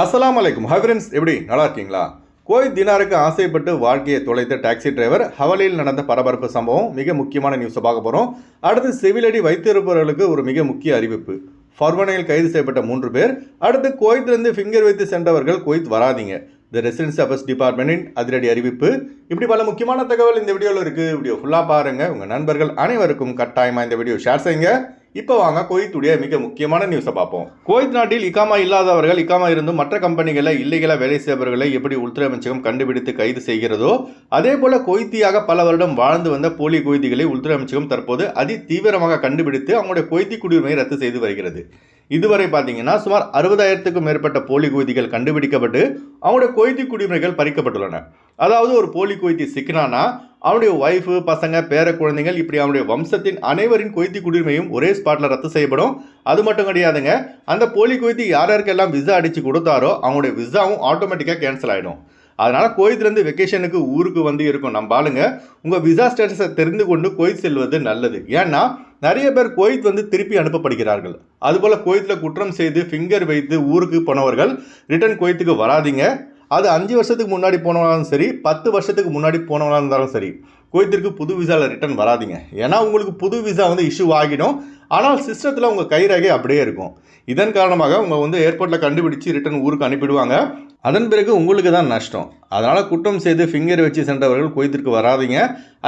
அஸ்லாம் அலைக்கும் ஹவரன்ஸ் எப்படி? நல்லா இருக்கீங்களா? கோய் தினாருக்கு ஆசைப்பட்டு வாழ்க்கையை தொலைத்த டாக்ஸி டிரைவர் ஹவலியில் நடந்த பரபரப்பு சம்பவம் மிக முக்கியமான நியூஸை பார்க்க போகிறோம் அடுத்து சிவிலடி வைத்திருப்பவர்களுக்கு ஒரு மிக முக்கிய அறிவிப்பு. ஃபர்வனையில் கைது செய்யப்பட்ட மூன்று பேர் அடுத்து கோயத்திலிருந்து ஃபிங்கர் வைத்து சென்றவர்கள் கோயத் வராதீங்க. த ரெசிடென்சி அஃபேர்ஸ் டிபார்ட்மெண்ட்டின் அதிரடி அறிவிப்பு. இப்படி பல முக்கியமான தகவல் இந்த வீடியோவில் இருக்குது வீடியோ ஃபுல்லாக பாருங்கள் உங்கள் நண்பர்கள் அனைவருக்கும் கட்டாயமாக இந்த வீடியோ ஷேர் செய்யுங்க. இப்போ வாங்க குவைத்துடைய மிக முக்கியமான நியூஸை பார்ப்போம். குவைத் நாட்டில் இக்காமா இல்லாதவர்கள் இக்காமா இருந்தும் மற்ற கம்பெனிகளில் இல்லீகலாக வேலை செய்பவர்களை எப்படி உள்துறை அமைச்சகம் கண்டுபிடித்து கைது செய்கிறதோ அதே போல கொய்த்தியாக பல வருடம் வாழ்ந்து வந்த போலி கொய்திகளை உள்துறை அமைச்சகம் தற்போது அதி தீவிரமாக கண்டுபிடித்து அவங்களுடைய கொய்தி குடியுரிமையை ரத்து செய்து வருகிறது. இதுவரை பார்த்தீங்கன்னா சுமார் அறுபதாயிரத்துக்கும் மேற்பட்ட போலி கொய்திகள் கண்டுபிடிக்கப்பட்டு அவங்களுடைய கொய்தி குடியுரிமைகள் பறிக்கப்பட்டுள்ளன. அதாவது ஒரு போலி குவைத்தி சிக்கினானா அவனுடைய ஒய்ஃபு பசங்க பேர குழந்தைகள் இப்படி அவனுடைய வம்சத்தின் அனைவரின் கொய்தி குடியுரிமையும் ஒரே ஸ்பாட்டில் ரத்து செய்யப்படும். அது மட்டும் கிடையாதுங்க அந்த போலி கொய்தி யார் யாருக்கெல்லாம் விசா அடித்து கொடுத்தாரோ அவங்களுடைய விசாவும் ஆட்டோமேட்டிக்காக கேன்சல் ஆகிடும் அதனால் கோயத்துலேருந்து வெக்கேஷனுக்கு ஊருக்கு வந்து இருக்கும் நம்ம ஆளுங்க உங்கள் விசா ஸ்டேட்டஸை தெரிந்து கொண்டு கோயத் செல்வது நல்லது. ஏன்னா நிறைய பேர் கோயத் வந்து திருப்பி அனுப்பப்படுகிறார்கள். அதுபோல் கோயத்தில் குற்றம் செய்து ஃபிங்கர் வைத்து ஊருக்கு போனவர்கள் ரிட்டர்ன் கோயத்துக்கு வராதீங்க. அது அஞ்சு வருஷத்துக்கு முன்னாடி போனவங்களும் சரி பத்து வருஷத்துக்கு முன்னாடி போனவங்களாக இருந்தாலும் சரி குவைத்திற்கு புது விசாவில் ரிட்டர்ன் வராதீங்க. ஏன்னா உங்களுக்கு புது விசா வந்து இஷ்யூ ஆகிடும். ஆனால் சிஸ்டத்தில் உங்கள் கைரேகை அப்படியே இருக்கும். இதன் காரணமாக உங்கள் வந்து ஏர்போர்ட்டில் கண்டுபிடிச்சு ரிட்டர்ன் ஊருக்கு அனுப்பிடுவாங்க. அதன் பிறகு உங்களுக்கு தான் நஷ்டம். அதனால் குற்றம் செய்து ஃபிங்கர் வச்சு சென்றவர்கள் குவைத்திற்கு வராதிங்க.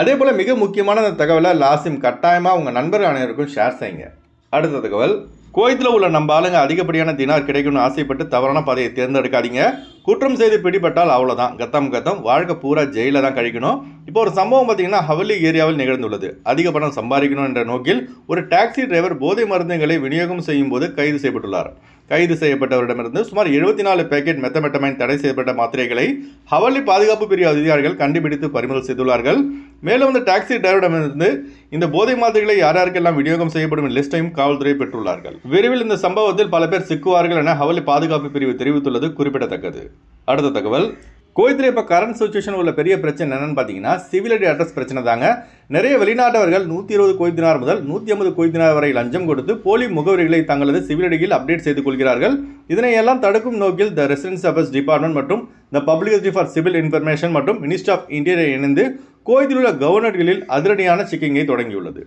அதே போல் மிக முக்கியமான அந்த தகவலை லாசிம் கட்டாயமாக உங்கள் நண்பர்கள் அனைவருக்கும் ஷேர் செய்யுங்க. அடுத்த தகவல் குவைத்தில் உள்ள நம்ம ஆளுங்க அதிகப்படியான தினார் கிடைக்கும்னு ஆசைப்பட்டு தவறான பாதையை தேர்ந்தெடுக்காதீங்க. குற்றம் செய்து பிடிபட்டால் அவ்வளோதான் கத்தம் கத்தம். வாழ்க்கை பூரா ஜெயிலில் தான் கழிக்கணும். இப்போ ஒரு சம்பவம் பார்த்தீங்கன்னா ஹவலி ஏரியாவில் நிகழ்ந்துள்ளது. அதிக பணம் சம்பாதிக்கணும் என்ற நோக்கில் ஒரு டாக்ஸி டிரைவர் போதை மருந்துகளை விநியோகம் செய்யும் போது கைது செய்யப்பட்டுள்ளார். கைது செய்யப்பட்டவரிடமிருந்து சுமார் எழுபத்தி நாலு பேக்கெட் மெத்தமெட்டமைன் தடை செய்யப்பட்ட மாத்திரைகளை ஹவலி பாதுகாப்பு பிரிவு அதிகாரிகள் கண்டுபிடித்து பறிமுதல் செய்துள்ளார்கள். மேலும் அந்த டாக்ஸி டிரைவரிடமிருந்து இந்த போதை மாத்திரைகளை யார் யாருக்கெல்லாம் விநியோகம் செய்யப்படும் லிஸ்டையும் காவல்துறை பெற்றுள்ளார்கள். விரைவில் இந்த சம்பவத்தில் பல பேர் சிக்குவார்கள் என ஹவலி பாதுகாப்பு பிரிவு தெரிவித்துள்ளது குறிப்பிடத்தக்கது. அடுத்த தகவல். கோயத்தில் இப்போ கரண்ட் சுச்சுவேஷன் உள்ள பெரிய பிரச்சனை என்னென்னு பார்த்தீங்கன்னா சிவிலடி அட்ரஸ் பிரச்சனை தாங்க. நிறைய வெளிநாட்டவர்கள் நூற்றி இருபது கோய்தினார் முதல் நூற்றி ஐம்பது கோய்தினார் வரை லஞ்சம் கொடுத்து போலி முகவரிகளை தங்களது சிவிலடியில் அப்டேட் செய்து கொள்கிறார்கள். இதனையெல்லாம் தடுக்கும் நோக்கில் த ரெசிடென்ஸ் அஃபேர்ஸ் டிபார்ட்மெண்ட் மற்றும் the publicity for civil information மற்றும் மினிஸ்ட்ரி ஆஃப் இந்தியா இணைந்து கோயத்தில் உள்ள கவர்னர்களில் அதிரடியான செக்கிங்கை தொடங்கியுள்ளது.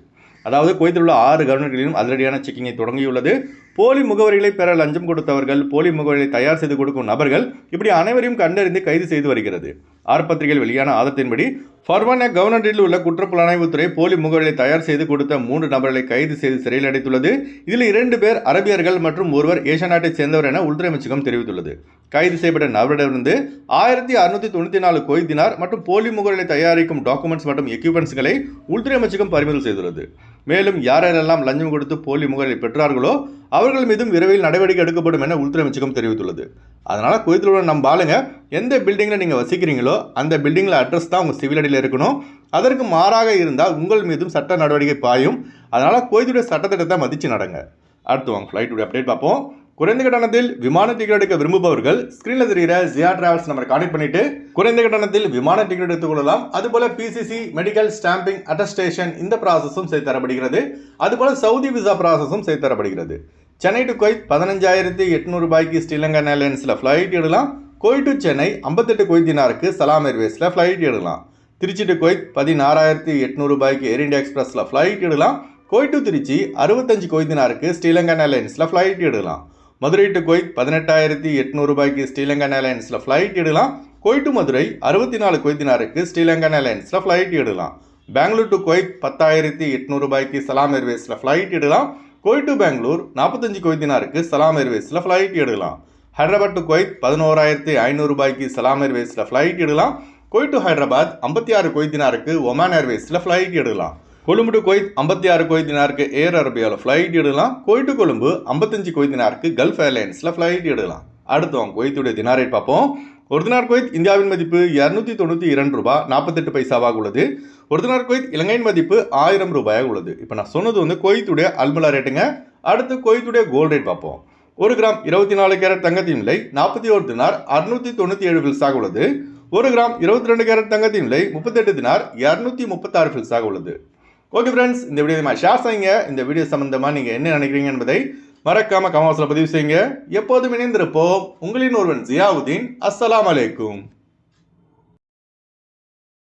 அதாவது குவைத்தில் உள்ள ஆறு கவர்னர்களிலும் அதிரடியான செக்கிங்கை தொடங்கியுள்ளது. போலி முகவரிகளை பெற லஞ்சம் கொடுத்தவர்கள் போலி முகவரிகளை தயார் செய்து கொடுக்கும் நபர்கள் இப்படி அனைவரையும் கண்டறிந்து கைது செய்து வருகிறது. ஆர்பத்திரிகையில் வெளியான ஆதத்தின்படி ஃபர்வான கவர்னரில் உள்ள குற்றப்புலனாய்வுத்துறை போலி முகவரிகளை தயார் செய்து கொடுத்த மூன்று நபர்களை கைது செய்து சிறையில் அடைத்துள்ளது. இதில் இரண்டு பேர் அரபியர்கள் மற்றும் ஒருவர் ஏஷியா நாட்டைச் சேர்ந்தவர் என உள்துறை அமைச்சகம் தெரிவித்துள்ளது. கைது செய்யப்பட்ட நபரிடமிருந்து ஆயிரத்தி அறுநூத்தி தொண்ணூற்றி நாலு கொய்தினார் மற்றும் போலி முகவரிகளை தயாரிக்கும் டாக்குமெண்ட்ஸ் மற்றும் எக்யூப்மெண்ட்ஸ்களை உள்துறை அமைச்சகம் பறிமுதல் செய்துள்ளது. மேலும் யாரெல்லாம் லஞ்சம் கொடுத்து போலி முகவரிகளை பெற்றார்களோ அவர்கள் மீதும் விரைவில் நடவடிக்கை எடுக்கப்படும் என உள்துறை அமைச்சகம் தெரிவித்துள்ளது. அதனால் குவைத்தில் உள்ள நம்ம ஆளுங்க எந்த பில்டிங்கில் நீங்கள் வசிக்கிறீங்களோ அந்த பில்டிங்கில் அட்ரஸ் தான் உங்கள் சிவில் அடியில் இருக்கணும். அதற்கு மாறாக இருந்தால் உங்கள் மீதும் சட்ட நடவடிக்கை பாயும். அதனால் குவைத்துடைய சட்டத்திட்டத்தை மதித்து நடங்க. அடுத்து வாங்க ஃப்ளைட்டுடைய அப்டேட் பார்ப்போம். குறைந்த கட்டணத்தில் விமான டிக்கெட் எடுக்க விரும்புபவர்கள் ஸ்க்ரீனில் தெரிகிற ஜியா டிராவல்ஸ் நம்பர் கான்டெக்ட் பண்ணிட்டு குறைந்த கட்டணத்தில் விமான டிக்கெட் எடுத்துக் கொள்ளலாம். அதுபோல பிசிசி மெடிக்கல் ஸ்டாம்பிங் அட்டஸ்டேஷன் இந்த ப்ராசஸும் செய்து தரப்படுகிறது. அதுபோல சவுதி விசா ப்ராசஸும் செய்து தரப்படுகிறது. சென்னை டு கொய்த் பதினஞ்சாயிரத்தி எட்நூறு ரூபாய்க்கு ஸ்ரீலங்கா ஏர்லைன்ஸில் ஃப்ளைட் எடுக்கலாம். கோய் டு சென்னை ஐம்பத்தெட்டு கொய்தினாருக்கு சலாம் ஏர்வேஸில் ஃப்ளைட் எடுக்கலாம். திருச்சி டு கொய்த் பதினாறாயிரத்தி எட்நூறு ரூபாய்க்கு ஏர் இண்டியா எக்ஸ்பிரஸில் ஃப்ளைட் எடுக்கலாம். கோய் டு திருச்சி அறுபத்தஞ்சு கொய்தினாருக்கு ஸ்ரீலங்கா ஏர்லைன்ஸில் ஃப்ளைட் எடுக்கலாம். மதுரை டு கொய்த் பதினெட்டாயிரத்தி எட்நூறு ரூபாய்க்கு ஸ்ரீலங்கா ஏர்லைன்ஸில் ஃப்ளைட் எடுக்கலாம். கொய் டு மதுரை அறுபத்தி நாலு கொய்தினாருக்கு ஸ்ரீலங்கா ஏர்லைன்ஸில் ஃப்ளைட் எடுக்கலாம். பெங்களூர் டு கொய்த் பத்தாயிரத்தி எட்நூறு ரூபாய்க்கு சலாம் ஏர்வேஸில் ஃப்ளைட் எடுக்கலாம். கொய் டு பெங்களூர் நாற்பத்தஞ்சு கொய்தினாருக்கு சலாம் ஏர்வேஸில் ஃப்ளைட் எடுக்கலாம். ஹைதராபாத் டு கொய்த் பதினோராயிரத்தி ஐநூறு ரூபாய்க்கு சலாம் ஏர்வேஸில் ஃப்ளைட் எடுக்கலாம். கொய் டு ஹைதராபாத் ஐம்பத்தி ஆறு கொய்தினாருக்கு ஒமான் ஏர்வேஸில் ஃப்ளைட் எடுக்கலாம். கொழும்பு டு கொய்த் ஐம்பத்தி ஆறு கொய்தினாருக்கு ஏர் அரபியாவில் ஃப்ளைட் எடுக்கலாம். கொய் டு கொழும்பு ஐம்பத்தஞ்சு கொய்தினாருக்கு கல்ஃப் ஏர்லைன்ஸில் ஃப்ளைட் எடுக்கலாம். அடுத்து அவங்க கொய்த்துடைய தினார் ரேட் பார்ப்போம். ஒரு தினார் கொய்த் இந்தியாவின் மதிப்பு இரநூத்தி தொண்ணூற்றி இரண்டு ரூபாய் நாற்பத்தெட்டு பைசாவாக உள்ளது. ஒரு தினார் கொய்த் இலங்கையின் மதிப்பு ஆயிரம் ரூபாயாக உள்ளது. இப்போ நான் சொன்னது வந்து கொய்த்துடைய அல்மலா ரேட்டுங்க அடுத்து கொய்த்துடைய கோல்ட் ரேட் பார்ப்போம். ஒரு கிராம் இருபத்தி நாலு கேரட் தங்கத்தின் விலை நாற்பத்தி ஒரு தினார் அறுநூத்தி தொண்ணூற்றி ஏழு ஃபில்ஸாக உள்ளது. ஒரு கிராம் இருபத்தி ரெண்டு கேரட் தங்கத்தின் விலை முப்பத்தெட்டு தினார் இரநூத்தி முப்பத்தாறு ஃபில்ஸாக உள்ளது. ஓகே ஃப்ரெண்ட்ஸ் இந்த வீடியோ மாதிரி ஷேர் செய்யுங்க. இந்த வீடியோ சம்மந்தமாக நீங்கள் என்ன நினைக்கிறீங்க என்பதை மறக்காமல் கமாசில் பதிவு செய்யுங்க. எப்போதும் இணைந்திருப்போம். உங்களின் ஒருவன் ஜியாவுதீன். அஸ்லாம் அலைக்கும்.